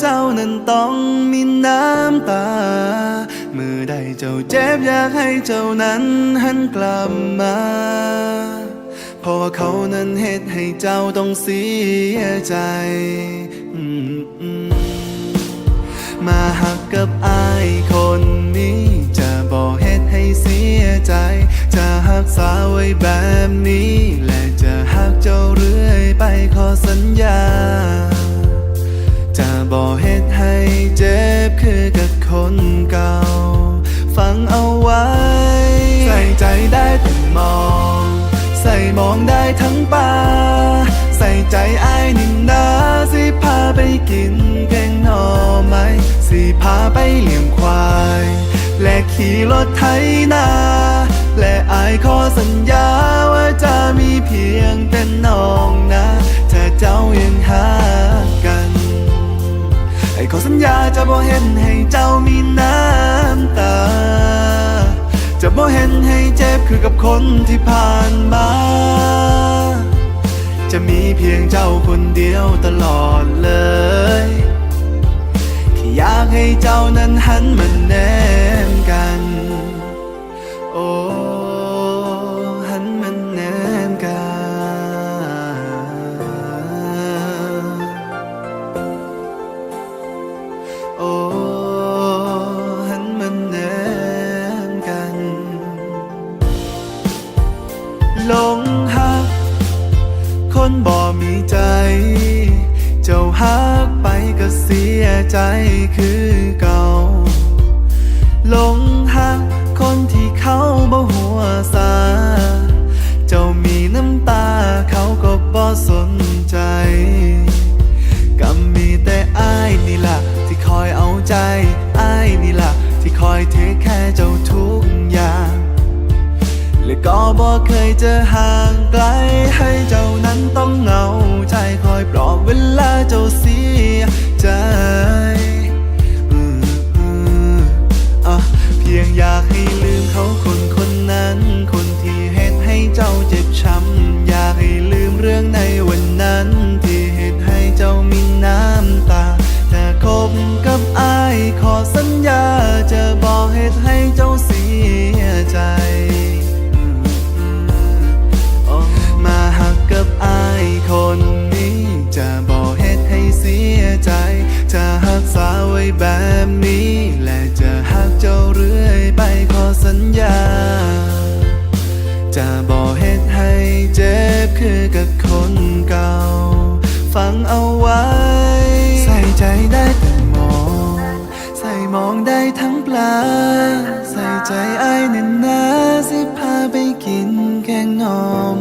เจ้านั้นต้องมีน้ำตา เมื่อใดเจ้าเจ็บอยากให้เจ้านั้นหันกลับมา เพราะว่าเขานั้นเหตุให้เจ้าต้องเสียใจมอืมมาหักกับอายคนนี้ จะบอกเหตุให้เสียใจ จะหักษาไว้แบบนี้ ให้เจ็บคือกับคนเก่า ฟังเอาไว้ ใส่ใจได้แต่มอง ใส่มองได้ทั้งป่า ใส่ใจไอ้ายนินนาสิพาไปกินแกงหน่อไม้สิพาไปเลี้ยงควาย และขี่รถไถนาและอายขอสัญญาว่าจะมีเพียงแต่น้องนะ ถ้าเจ้ายังหา อ้ขอสัญญาจะบ่เห็นให้เจ้ามีน้ำตา จะบ่เห็นให้เจ็บคือกับคนที่ผ่านมา จะมีเพียงเจ้าคนเดียวตลอดเลย ที่อยากให้เจ้านั้นหันมาแนมกัน โอ้ หลงหัก คนบ่มีใจ เจ้าหักไปก็เสียใจคือเก่าหลงหัก คนที่เขาบ่หัวซา บอกเคยเจอห่างไกลให้เจ้านั้นต้องเหงา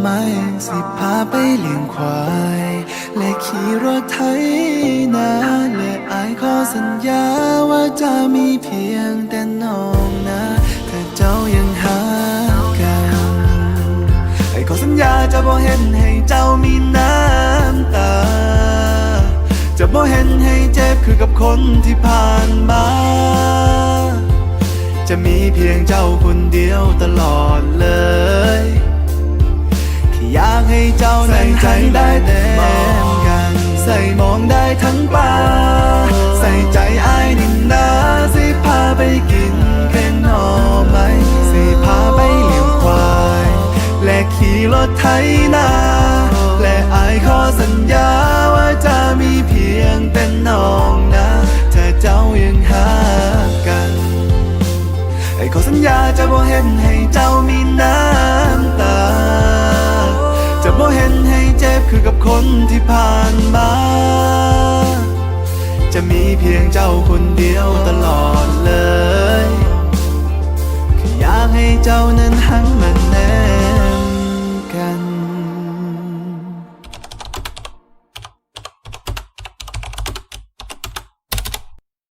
ไม้สิพาไปเลี้ยงควาย และขี่รถไถนาและอายขอสัญญาว่าจะมีเพียงแต่น้องนะถ้าเจ้ายังหากันไอ้ขอสัญญาจะบ่เห็นให้เจ้ามีน้ำตา จะบ่เห็นให้เจ็บคือกับคนที่ผ่านมาจะมีเพียงเจ้าคนเดียวตลอด จ้านั้นใจได้แต่มองกัน ใส่มองได้ทั้งป่า ใส่ใจไอ้ายนิ่นาสิพาไปกินแกงหน่อไม้สิพาไปเลี้ยงควาย และขี่รถไถนาและอายขอสัญญาว่าจะมีเพียงแต่น้องนะถ้าเจ้ายังหากันไอ้ขอสัญญาจะบ่เห็นให้เจ้ามีน้ำตา จะบ่เห็นให้เจ็บคือกับคนที่ผ่านมา จะมีเพียงเจ้าคนเดียวตลอดเลยแค่อยากให้เจ้านั้นหันมาใน